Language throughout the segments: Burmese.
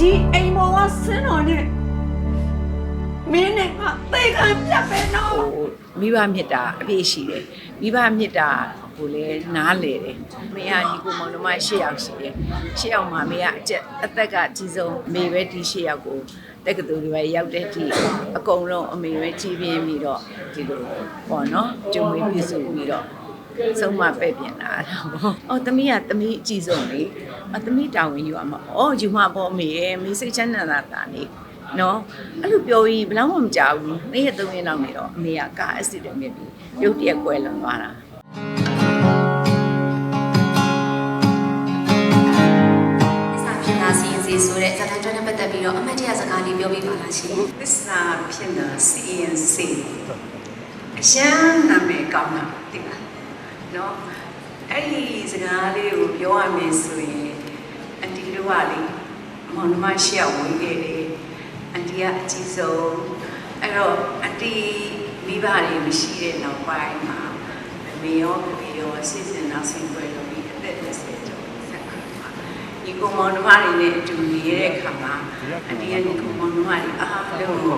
ဒီအိမ်ပေါ်ကဆင်းတော်နဲ့မင်းနဲ့ကသေခံပြတ်ပဲနော်ဟိုမိဘမြတ်တာအပြည့်ရှိတယ်မိဘမြတ်တာကိုလည်းနားလေတယ်မေကညီကိုမောင်နှမ၈ယောက်ရှိတယ်၈ယောက်မှာမေကအကျက်အသက်ကအကြီးဆုံးမေပဲဒီ၈ယောက်ကိုတက္ကသိုလ်တွေပဲရောက်တဲ့ဒီအကုန်လုံးအမေပဲကြီးပြင်းပြီးတော့ဒီလိုပေါ့နော်ကျုံဝေးပြည့်စုံပြီးတော့ ဆုံးမပဲ့ပြင်လာတာပေါ့။အော်သမီးကသမီးအကြီးဆုံးလေ။အသမီးတောင်းဝင်ယူရမှာ။အော်ယူမှာပေါ့အမေရဲ့မေစိတ်ချမ်းသာတာနေ။နော်အဲ့လိုပြောပြီးဘယ်တော့မှမကြောက်ဘူး။နေ့ရက်သုံးရက်လောက်နေတော့အမေကကားအက်စစ်တွေမြင်ပြီးရုတ်တရက်ကွဲလွန်သွားတာ။စာဖြစ်လာစီရင်စီဆိုတဲ့ဇာတ်တိုင်းနဲ့ပတ်သက်ပြီးတော့အမှတ်တရစကားလေးပြောပြပါလားရှင်သစ္စာဖြစ်တာ CNC အရှမ်းနာမည်ကောင်းတာ တိလားနော်အဲ့ဒီစကားလေးကိုပြောရမယ်ဆိုရင်အန်တီတို့ကလေမောင်နှမရှိအောင်ဝင်ခဲ့တယ်အန်တီကအကြီးဆုံးအဲ့တော့အန်တီမိဘတွေမရှိတဲ့နောက်ပိုင်းမှာမေရောမေရောစီစဉ်နောက်ဆင်းပွဲလုပ်ပြီးအသက်20ကျော်ဆက်ခါပါဒီကောင်မောင်နှမတွေနဲ့အတူနေရတဲ့အခါမှာအန်တီကဒီကောင်မောင်နှမတွေအားလုံးကို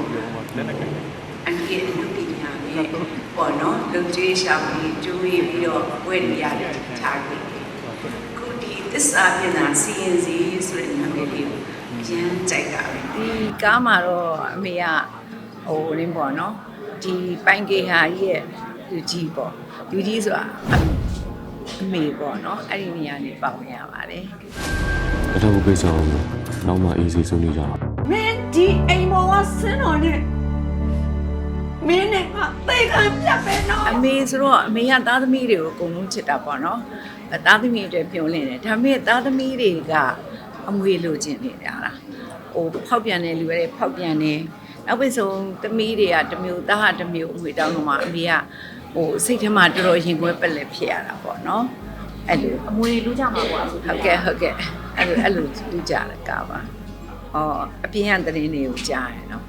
အန်ဒီရဲ့အမှုပညာနဲ့ပေါ့နော်လူကြီးရှာပြီးကျိုးရပြီးတော့ဝဲနေရတယ်ထားပြီးခုဒီသစ္စာပြင်တာစီရင်စီဆိုတဲ့နာမည်လေးကိုအရင်ကြိုက်တာပဲဒီကားမှာတော့အမေကဟိုရင်းပေါ့နော်ဒီပိုင်ကေဟာကြီးရဲ့လူကြီးပေါ့လူကြီးဆိုတာအမေပေါ့နော်အဲ့ဒီနေရာနေပေါဝင်ရပါတယ်အထောက်အပိတ်ဆောင်အောင်နောက်မှအေးစေးဆုံးနေကြအောင်မင်းဒီအိမ်ပေါ်ကဆင်းတော်နဲ့ မင်းနဲ့ကသေခံပြတ်ပဲနော်အမေဆိုတော့အမေကသားသမီးတွေကိုအကုန်လုံးချစ်တာပေါ့နော်အဲသားသမီးတွေပြုံးလင်းတယ်ဒါပေမဲ့သားသမီးတွေကအမွေလိုချင်နေကြတာဟိုဖောက်ပြန်တဲ့လူတွေဖောက်ပြန်နေနောက်ပိတ်ဆုံးသမီးတွေကတစ်မျိုးသားကတစ်မျိုးအမွေတောင်းတော့မှအမေကဟိုစိတ်ထဲမှာတော်တော်ရင်ခွဲပက်လက်ဖြစ်ရတာပေါ့နော်အဲ့လိုအမွေလူကြမှာပေါ့အခုဟုတ်ကဲ့ဟုတ်ကဲ့အဲ့လိုအဲ့လိုလူကြတယ်ကားပါအော်အပြင်ကသတင်းတွေကိုကြားရနော်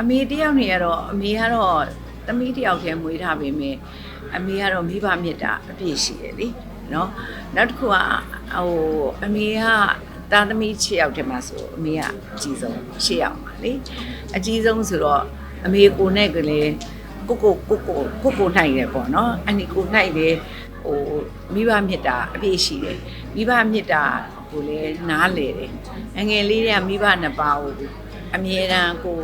အမေတယောက်နေရတော့အမေကတော့သမီးတယောက်တည်းမွေးထားပေမဲ့အမေကတော့မိဘမြတ်တာအပြည့်ရှိတယ်လေနော်နောက်တစ်ခုကဟိုအမေကသားသမီး6ယောက်တည်းမှာဆိုအမေကအကြီးဆုံး6ယောက်ပါလေအကြီးဆုံးဆိုတော့အမေကိုနဲ့ကလေးကိုကိုကိုကိုကိုကိုနိုင်တယ်ပေါ့နော်အန်ဒီကိုနိုင်တယ်ဟိုမိဘမြတ်တာအပြည့်ရှိတယ်မိဘမြတ်တာကိုလည်းနားလေတယ်အငယ်လေးတွေကမိဘနှစ်ပါးကိုအမြဲတမ်းကို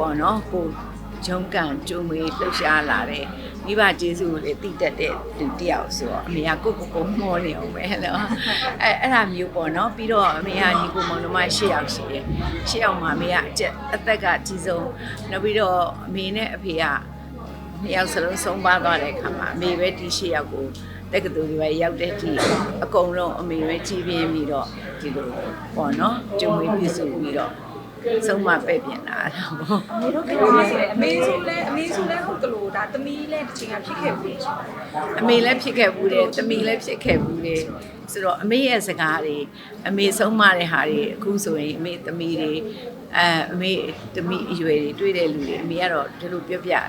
ပေါ့နော်ကိုဂျုံကန်ကျုံမေးလှူရှားလာတယ်မိဘကျေးဇူးကိုလည်းတည်တတ်တဲ့လူတစ်ယောက်ဆိုတော့အမေကကိုကိုကိုမှောနေအောင်ပဲနော်အဲအဲ့ဒါမျိုးပေါ့နော်ပြီးတော့အမေကညီကိုမောင်နှမ၈ယောက်ရှိတယ်၈ယောက်မှာအမေကအကျက်အသက်ကအကြီးဆုံးနောက်ပြီးတော့အမေနဲ့အဖေကနှစ်ယောက်စလုံးဆုံးပါသွားတဲ့အခါမှာအမေပဲဒီရှေ့ယောက်ကိုတက္ကသိုလ်တွေပဲရောက်တဲ့ဒီအကုန်လုံးအမေပဲကြီးပြင်းပြီးတော့ဒီလိုပေါ့နော်ကျုံဝေးပြည့်စုံပြီးတော့ ဆုံးမပဲ့ပြင်လာတာပေါ့အမေတို့ခင်ဗျာဆိုရင်အမေဆိုလဲအမေဆိုလဲဟုတ်ကလို့ဒါသမီးလဲတစ်ချိန်ကဖြစ်ခဲ့ဘူးလေအမေလည်းဖြစ်ခဲ့ဘူးတယ်သမီးလည်းဖြစ်ခဲ့ဘူးတယ်ဆိုတော့အမေရဲ့စကားတွေအမေဆုံးမတဲ့ဟာတွေအခုဆိုရင်အမေသမီးတွေ အဲအမေသမီးအရွယ်တွေတွေ့တဲ့လူတွေအမေကတော့ဒီလိုပြောပြတယ်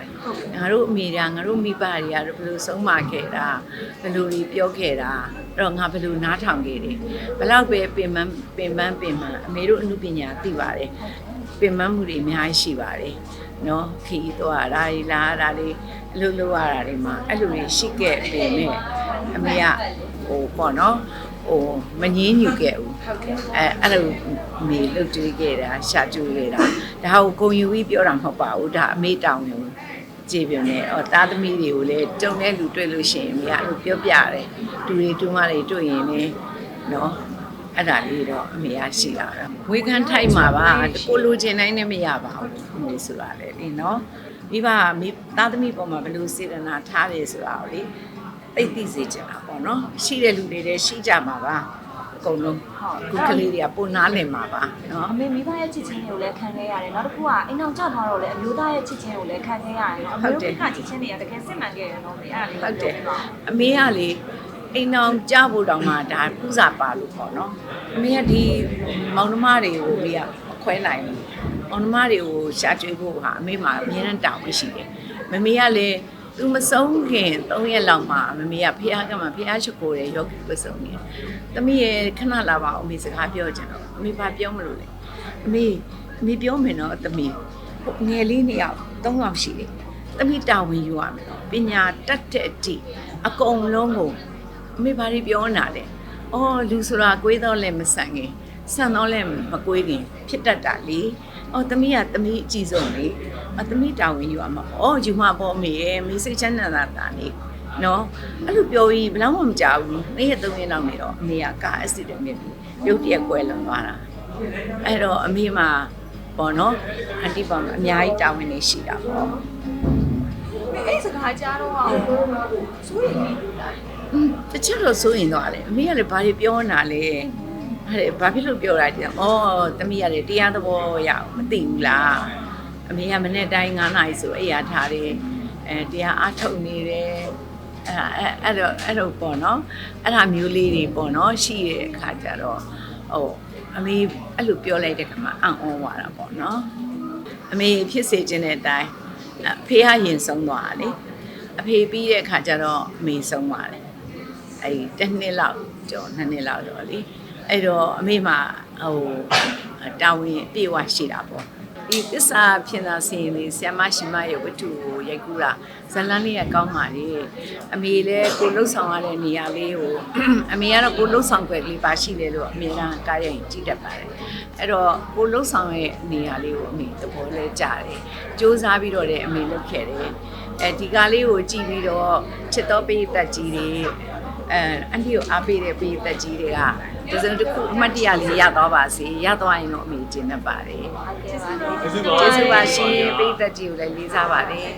ငါတို့အမေကငါတို့မိဘတွေကတော့ဘယ်လိုဆုံးမခဲ့တာဘယ်လိုတွေပြောခဲ့တာအဲ့တော့ငါဘယ်လိုနားထောင်ခဲ့တယ်ဘယ်လောက်ပဲပင်ပန်းပင်ပန်းပင်ပန်းအမေတို့အမှုပညာသိပါတယ်ပင်ပန်းမှုတွေအများကြီးရှိပါတယ်နော်ခီးသွားတာတွေလာတာတွေအလုပ်လုပ်ရတာတွေမှာအဲ့လိုတွေရှိခဲ့ပေမဲ့အမေကဟိုပေါ့နော် ဟိုမငင်းညူခဲ့ဘူးဟုတ်ကဲ့အဲအဲ့လိုမေလုတ်တွေးခဲ့တာရှာကျွေးခဲ့တာဒါကိုဂုံယူပြီးပြောတာမဟုတ်ပါဘူးဒါအမေတောင်းတယ်ကြည်ပြနေဩသားသမီးတွေကိုလည်းတုံတဲ့လူတွေ့လို့ရှိရင်အမေကအဲ့လိုပြောပြတယ်တူတွေတူမတွေတွေ့ရင်လည်းနော်အဲ့ဒါလေးတော့အမေရရှိတာပဲဝေခံထိုက်မှာပါကိုလိုချင်တိုင်းနဲ့မရပါဘူးအမေဆိုတာလေလေနော်မိဘမိသားသမီးပေါ်မှာဘယ်လိုစေတနာထားတယ်ဆိုတာကိုလေ သိသိစေချင်တာပေါ့နော်ရှိတဲ့လူတွေလည်းရှိကြမှာပါအကုန်လုံးခုကလေးတွေကပုံနာလင်မှာပါနော်အမေမိဘရဲ့ချစ်ချင်းကိုလည်းခံခဲ့ရတယ်နောက်တစ်ခုကအိမ်အောင်ကြသွားတော့လည်းအမျိုးသားရဲ့ချစ်ချင်းကိုလည်းခံခဲ့ရတယ်နော်အမေတို့ကချစ်ချင်းတွေကတကယ်စစ်မှန်ခဲ့တယ်နော်ဒီအဲ့ဒါလေးဟုတ်တယ်အမေကလေအိမ်အောင်ကြဖို့တောင်မှဒါပူဇာပါလို့ပေါ့နော်အမေကဒီမောင်နှမတွေကိုအမေကမခွဲနိုင်ဘူးမောင်နှမတွေကိုရှာကျွေးဖို့ဟာအမေမှာအများနဲ့တောင်းရှိတယ်မမေကလည်း သူမဆုံးခင်3ရက်လောက်မှမမေကဖះကမှဖះရှိခိုးတယ်ယောဂီကိုဆုံးနေ။သမီးရဲ့ခဏလာပါအောင်အမေစကားပြောချင်တော့အမေဘာပြောမလို့လဲ။အမေအမေပြောမယ်နော်သမီးဟိုငယ်လေးနှစ်ယောက်၃ယောက်ရှိတယ်။သမီးတာဝန်ယူရမယ်နော်။ပညာတတ်တဲ့အထိအကုန်လုံးကိုအမေဘာတွေပြောနေတာလဲ။အော်လူဆိုတာကိုွေးတော့လည်းမဆန်ခင် ဆန်တော့လည်းမကွေးခင်ဖြစ်တတ်တာလေ။အော်သမီးကသမီးအကြည့်ဆုံးလေ။အသမီးတာဝန်ယူရမှာ။အော်ယူမှာပေါ့မေရဲ့မေစိတ်ချမ်းသာတာတာလေ။နော်အဲ့လိုပြောပြီးဘယ်တော့မှမကြောက်ဘူး။နေ့ရက်သုံးရက်လောက်နေတော့အမေကကားအက်ဆီဒန့်ဖြစ်ပြီးရုတ်တရက်ကွဲလွန်သွားတာ။အဲ့တော့အမေမှာပေါ့နော်အန်တီပေါ့အများကြီးတာဝန်နေရှိတာပေါ့အဲ့စကားကြားတော့အောင်ဆိုရင်။อืมတချို့တော့စိုးရင်တော့လေအမေကလည်းဘာတွေပြောနေတာလဲ။ အဲ့ဒါဘာဖြစ်လို့ပြောတာလဲ။အော်သမီးကလည်းတရားသဘောရအောင်မသိဘူးလား။အမေကမနေ့တိုင်း9နာရီဆိုအိယာထားတယ်။အဲတရားအားထုတ်နေတယ်။အဲ့အဲ့တော့အဲ့တော့ပေါ့နော်။အဲ့ဒါမျိုးလေးတွေပေါ့နော်ရှိတဲ့အခါကျတော့ဟိုအမေအဲ့လိုပြောလိုက်တဲ့ခါမှာအံ့ဩသွားတာပေါ့နော်။အမေဖြစ်စေခြင်းတဲ့အတိုင်းအဖေကရင်ဆုံးသွားတာလေ။အဖေပြီးတဲ့အခါကျတော့အမေဆုံးသွားတယ်။အဲ့တစ်နှစ်လောက်ကျော်နှစ်နှစ်လောက်တော့လေ အဲ့တော့အမေမှဟိုတာဝန်အပြည့်အဝရှိတာပေါ့ဒီသစ္စာဖြစ်တာစီရင်လေးဆ iam မရှိမရဲ့ဝတ္ထုကိုရိုက်ကူးတာဇလန်းလေးကကောင်းပါလေအမေလည်းကိုလှုပ်ဆောင်ရတဲ့နေရာလေးကိုအမေကတော့ကိုလှုပ်ဆောင်ွယ်ကလေးပါရှိတယ်လို့အမေကကားရိုက်ကြည့်တတ်ပါတယ်အဲ့တော့ကိုလှုပ်ဆောင်ရဲ့နေရာလေးကိုအမေသဘောလဲကြတယ်စူးစမ်းပြီးတော့လည်းအမေလုပ်ခဲ့တယ်အဲဒီကားလေးကိုကြည့်ပြီးတော့ချစ်တော်ပေးသက်ကြီးတွေ အဲအန်တီကိုအားပေးတဲ့ပေးသက်ကြီးတွေကဒီစံတစ်ခုအမှတ်တရလေးရသွားပါစေရသွားရင်တော့အမေကျင်းနေပါတယ်ကျေးဇူးပါရှင်ပေးသက်ကြီးကိုလည်းလေးစားပါတယ်